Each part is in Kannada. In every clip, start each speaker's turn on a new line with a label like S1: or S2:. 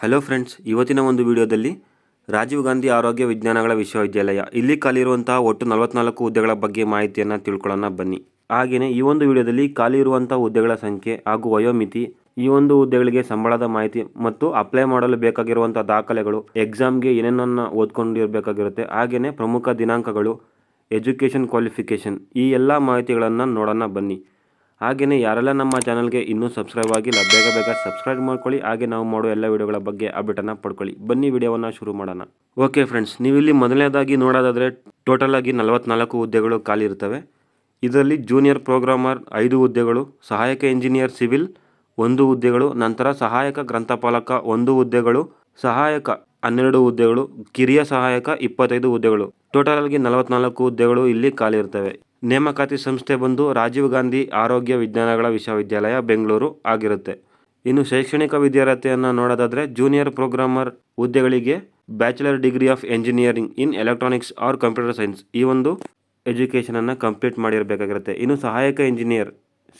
S1: ಹಲೋ ಫ್ರೆಂಡ್ಸ್ ಇವತ್ತಿನ ಒಂದು ವಿಡಿಯೋದಲ್ಲಿ ರಾಜೀವ್ ಗಾಂಧಿ ಆರೋಗ್ಯ ವಿಜ್ಞಾನಗಳ ವಿಶ್ವವಿದ್ಯಾಲಯ. ಇಲ್ಲಿ ಖಾಲಿ ಇರುವಂತಹ ಒಟ್ಟು ನಲವತ್ನಾಲ್ಕು ಹುದ್ದೆಗಳ ಬಗ್ಗೆ ಮಾಹಿತಿಯನ್ನು ತಿಳ್ಕೊಳ್ಳೋಣ ಬನ್ನಿ. ಹಾಗೆಯೇ ಈ ಒಂದು ವಿಡಿಯೋದಲ್ಲಿ ಖಾಲಿ ಇರುವಂಥ ಹುದ್ದೆಗಳ ಸಂಖ್ಯೆ ಹಾಗೂ ವಯೋಮಿತಿ, ಈ ಒಂದು ಹುದ್ದೆಗಳಿಗೆ ಸಂಬಳದ ಮಾಹಿತಿ ಮತ್ತು ಅಪ್ಲೈ ಮಾಡಲು ಬೇಕಾಗಿರುವಂಥ ದಾಖಲೆಗಳು ಎಕ್ಸಾಮ್ಗೆ ಏನೇನನ್ನು ಓದ್ಕೊಂಡಿರಬೇಕಾಗಿರುತ್ತೆ ಹಾಗೆಯೇ ಪ್ರಮುಖ ದಿನಾಂಕಗಳು ಎಜುಕೇಷನ್ ಕ್ವಾಲಿಫಿಕೇಷನ್ ಈ ಎಲ್ಲ ಮಾಹಿತಿಗಳನ್ನು ನೋಡೋಣ ಬನ್ನಿ. ಹಾಗೆಯೇ ಯಾರೆಲ್ಲ ನಮ್ಮ ಚಾನಲ್ಗೆ ಇನ್ನೂ ಸಬ್ಸ್ಕ್ರೈಬ್ ಆಗಿಲ್ಲ, ಬೇಗ ಬೇಗ ಸಬ್ಸ್ಕ್ರೈಬ್ ಮಾಡ್ಕೊಳ್ಳಿ. ಹಾಗೆ ನಾವು ಮಾಡೋ ಎಲ್ಲ ವಿಡಿಯೋಗಳ ಬಗ್ಗೆ ಅಪ್ಡೇಟನ್ನು ಪಡ್ಕೊಳ್ಳಿ. ಬನ್ನಿ, ವಿಡಿಯೋವನ್ನು ಶುರು ಮಾಡೋಣ. ಓಕೆ ಫ್ರೆಂಡ್ಸ್ ನೀವು ಇಲ್ಲಿ ಮೊದಲನೇದಾಗಿ ನೋಡೋದಾದರೆ ಟೋಟಲ್ ಆಗಿ ನಲವತ್ನಾಲ್ಕು ಹುದ್ದೆಗಳು ಖಾಲಿ ಇರ್ತವೆ. ಇದರಲ್ಲಿ ಜೂನಿಯರ್ ಪ್ರೋಗ್ರಾಮರ್ ಐದು ಹುದ್ದೆಗಳು, ಸಹಾಯಕ ಇಂಜಿನಿಯರ್ ಸಿವಿಲ್ ಒಂದು ಹುದ್ದೆಗಳು, ನಂತರ ಸಹಾಯಕ ಗ್ರಂಥಪಾಲಕ ಒಂದು ಹುದ್ದೆಗಳು, ಸಹಾಯಕ ಹನ್ನೆರಡು ಹುದ್ದೆಗಳು, ಕಿರಿಯ ಸಹಾಯಕ ಇಪ್ಪತ್ತೈದು ಹುದ್ದೆಗಳು. ಟೋಟಲ್ ಆಗಿ ನಲವತ್ನಾಲ್ಕು ಹುದ್ದೆಗಳು ಇಲ್ಲಿ ಖಾಲಿ ಇರ್ತವೆ. ನೇಮಕಾತಿ ಸಂಸ್ಥೆ ಬಂದು ರಾಜೀವ್ ಗಾಂಧಿ ಆರೋಗ್ಯ ವಿಜ್ಞಾನಗಳ ವಿಶ್ವವಿದ್ಯಾಲಯ ಬೆಂಗಳೂರು ಆಗಿರುತ್ತೆ. ಇನ್ನು ಶೈಕ್ಷಣಿಕ ವಿದ್ಯಾರ್ಹತೆಯನ್ನು ನೋಡೋದಾದರೆ ಜೂನಿಯರ್ ಪ್ರೋಗ್ರಾಮರ್ ಹುದ್ದೆಗಳಿಗೆ bachelor degree of engineering in electronics or computer science ಈ ಒಂದು ಎಜುಕೇಷನನ್ನು ಕಂಪ್ಲೀಟ್ ಮಾಡಿರಬೇಕಾಗಿರುತ್ತೆ. ಇನ್ನು ಸಹಾಯಕ ಇಂಜಿನಿಯರ್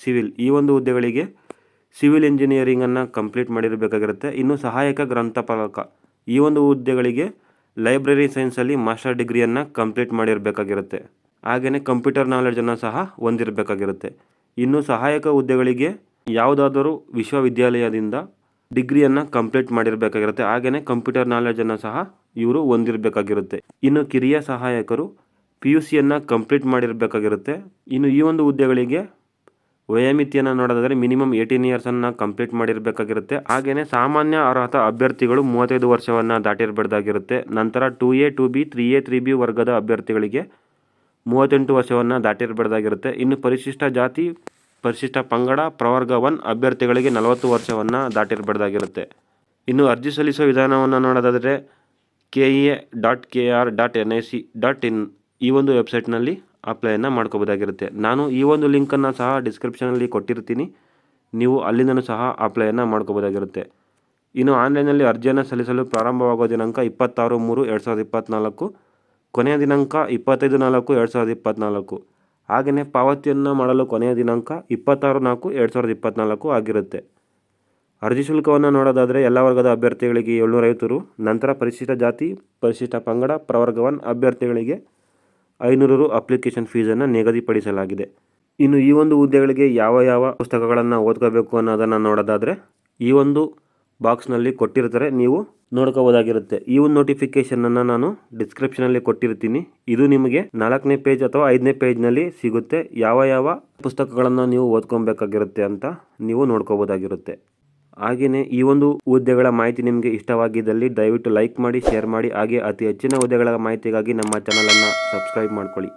S1: ಸಿವಿಲ್ ಈ ಒಂದು ಹುದ್ದೆಗಳಿಗೆ ಸಿವಿಲ್ ಇಂಜಿನಿಯರಿಂಗನ್ನು ಕಂಪ್ಲೀಟ್ ಮಾಡಿರಬೇಕಾಗಿರುತ್ತೆ. ಇನ್ನು ಸಹಾಯಕ ಗ್ರಂಥಪಾಲಕ ಈ ಒಂದು ಹುದ್ದೆಗಳಿಗೆ ಲೈಬ್ರರಿ ಸೈನ್ಸಲ್ಲಿ ಮಾಸ್ಟರ್ ಡಿಗ್ರಿಯನ್ನು ಕಂಪ್ಲೀಟ್ ಮಾಡಿರಬೇಕಾಗಿರುತ್ತೆ. ಹಾಗೆಯೇ ಕಂಪ್ಯೂಟರ್ ನಾಲೆಡ್ಜನ್ನು ಸಹ ಹೊಂದಿರಬೇಕಾಗಿರುತ್ತೆ. ಇನ್ನು ಸಹಾಯಕ ಹುದ್ದೆಗಳಿಗೆ ಯಾವುದಾದರೂ ವಿಶ್ವವಿದ್ಯಾಲಯದಿಂದ ಡಿಗ್ರಿಯನ್ನು ಕಂಪ್ಲೀಟ್ ಮಾಡಿರಬೇಕಾಗಿರುತ್ತೆ. ಹಾಗೆಯೇ ಕಂಪ್ಯೂಟರ್ ನಾಲೆಡ್ಜನ್ನು ಸಹ ಇವರು ಹೊಂದಿರಬೇಕಾಗಿರುತ್ತೆ. ಇನ್ನು ಕಿರಿಯ ಸಹಾಯಕರು ಪಿ ಯು ಸಿಯನ್ನು ಕಂಪ್ಲೀಟ್ ಮಾಡಿರಬೇಕಾಗಿರುತ್ತೆ. ಇನ್ನು ಈ ಒಂದು ಹುದ್ದೆಗಳಿಗೆ ವಯೋಮಿತಿಯನ್ನು ನೋಡೋದಾದರೆ ಮಿನಿಮಮ್ ಏಯ್ಟೀನ್ ಇಯರ್ಸನ್ನು ಕಂಪ್ಲೀಟ್ ಮಾಡಿರಬೇಕಾಗಿರುತ್ತೆ. ಹಾಗೆಯೇ ಸಾಮಾನ್ಯ ಅರ್ಹತಾ ಅಭ್ಯರ್ಥಿಗಳು ಮೂವತ್ತೈದು ವರ್ಷವನ್ನು ದಾಟಿರಬಾರ್ದಾಗಿರುತ್ತೆ ನಂತರ two A two B three A three B ವರ್ಗದ ಅಭ್ಯರ್ಥಿಗಳಿಗೆ ಮೂವತ್ತೆಂಟು ವರ್ಷವನ್ನು ದಾಟಿರಬಾರ್ದಾಗಿರುತ್ತೆ ಇನ್ನು ಪರಿಶಿಷ್ಟ ಜಾತಿ, ಪರಿಶಿಷ್ಟ ಪಂಗಡ, ಪ್ರವರ್ಗ ಒನ್ ಅಭ್ಯರ್ಥಿಗಳಿಗೆ ನಲವತ್ತು ವರ್ಷವನ್ನು ದಾಟಿರಬಾರ್ದಾಗಿರುತ್ತೆ ಇನ್ನು ಅರ್ಜಿ ಸಲ್ಲಿಸುವ ವಿಧಾನವನ್ನು ನೋಡೋದಾದರೆ K E A dot K R dot N I C dot in ಈ ಒಂದು ವೆಬ್ಸೈಟ್ನಲ್ಲಿ ಅಪ್ಲೈಯನ್ನು ಮಾಡ್ಕೋಬೋದಾಗಿರುತ್ತೆ. ನಾನು ಈ ಒಂದು ಲಿಂಕನ್ನು ಸಹ ಡಿಸ್ಕ್ರಿಪ್ಷನಲ್ಲಿ ಕೊಟ್ಟಿರ್ತೀನಿ. ನೀವು ಅಲ್ಲಿಂದನೂ ಸಹ ಅಪ್ಲೈಯನ್ನು ಮಾಡ್ಕೋಬೋದಾಗಿರುತ್ತೆ. ಇನ್ನು ಆನ್ಲೈನ್ನಲ್ಲಿ ಅರ್ಜಿಯನ್ನು ಸಲ್ಲಿಸಲು ಪ್ರಾರಂಭವಾಗುವ ದಿನಾಂಕ ಇಪ್ಪತ್ತಾರು ಮೂರು ಎರಡು ಸಾವಿರದ ಇಪ್ಪತ್ತ್ನಾಲ್ಕು ಕೊನೆಯ ದಿನಾಂಕ ಇಪ್ಪತ್ತೈದು ನಾಲ್ಕು, ಎರಡು ಸಾವಿರದ ಇಪ್ಪತ್ತ್ನಾಲ್ಕು ಹಾಗೆಯೇ ಪಾವತಿಯನ್ನು ಮಾಡಲು ಕೊನೆಯ ದಿನಾಂಕ ಇಪ್ಪತ್ತಾರು ನಾಲ್ಕು, ಎರಡು ಸಾವಿರದ ಇಪ್ಪತ್ತ್ನಾಲ್ಕು ಆಗಿರುತ್ತೆ. ಅರ್ಜಿ ಶುಲ್ಕವನ್ನು ನೋಡೋದಾದರೆ ಎಲ್ಲ ವರ್ಗದ ಅಭ್ಯರ್ಥಿಗಳಿಗೆ ಏಳ್ನೂರೈವತ್ತು ರು, ನಂತರ ಪರಿಶಿಷ್ಟ ಜಾತಿ, ಪರಿಶಿಷ್ಟ ಪಂಗಡ ಪ್ರವರ್ಗ ಒನ್ ಅಭ್ಯರ್ಥಿಗಳಿಗೆ ಐನೂರು ರು ಅಪ್ಲಿಕೇಶನ್ ಫೀಸನ್ನು ನಿಗದಿಪಡಿಸಲಾಗಿದೆ. ಇನ್ನು ಈ ಒಂದು ಹುದ್ದೆಗಳಿಗೆ ಯಾವ ಯಾವ ಪುಸ್ತಕಗಳನ್ನು ಓದ್ಕೋಬೇಕು ಅನ್ನೋದನ್ನು ನೋಡೋದಾದರೆ ಈ ಒಂದು ಬಾಕ್ಸ್ನಲ್ಲಿ ಕೊಟ್ಟಿರ್ತಾರೆ ನೀವು ನೋಡ್ಕೋಬೋದಾಗಿರುತ್ತೆ. ಈ ಒಂದು ನೋಟಿಫಿಕೇಷನನ್ನು ನಾನು ಡಿಸ್ಕ್ರಿಪ್ಷನಲ್ಲಿ ಕೊಟ್ಟಿರ್ತೀನಿ. ಇದು ನಿಮಗೆ ನಾಲ್ಕನೇ ಪೇಜ್ ಅಥವಾ ಐದನೇ ಪೇಜ್ನಲ್ಲಿ ಸಿಗುತ್ತೆ. ಯಾವ ಯಾವ ಪುಸ್ತಕಗಳನ್ನು ನೀವು ಓದ್ಕೊಬೇಕಾಗಿರುತ್ತೆ ಅಂತ ನೀವು ನೋಡ್ಕೋಬೋದಾಗಿರುತ್ತೆ. ಹಾಗೆಯೇ ಈ ಒಂದು ಹುದ್ದೆಗಳ ಮಾಹಿತಿ ನಿಮಗೆ ಇಷ್ಟವಾಗಿದ್ದಲ್ಲಿ ದಯವಿಟ್ಟು ಲೈಕ್ ಮಾಡಿ ಶೇರ್ ಮಾಡಿ, ಹಾಗೆ ಅತಿ ಹೆಚ್ಚಿನ ಹುದ್ದೆಗಳ ಮಾಹಿತಿಗಾಗಿ ನಮ್ಮ ಚಾನಲನ್ನು ಸಬ್ಸ್ಕ್ರೈಬ್ ಮಾಡ್ಕೊಳ್ಳಿ.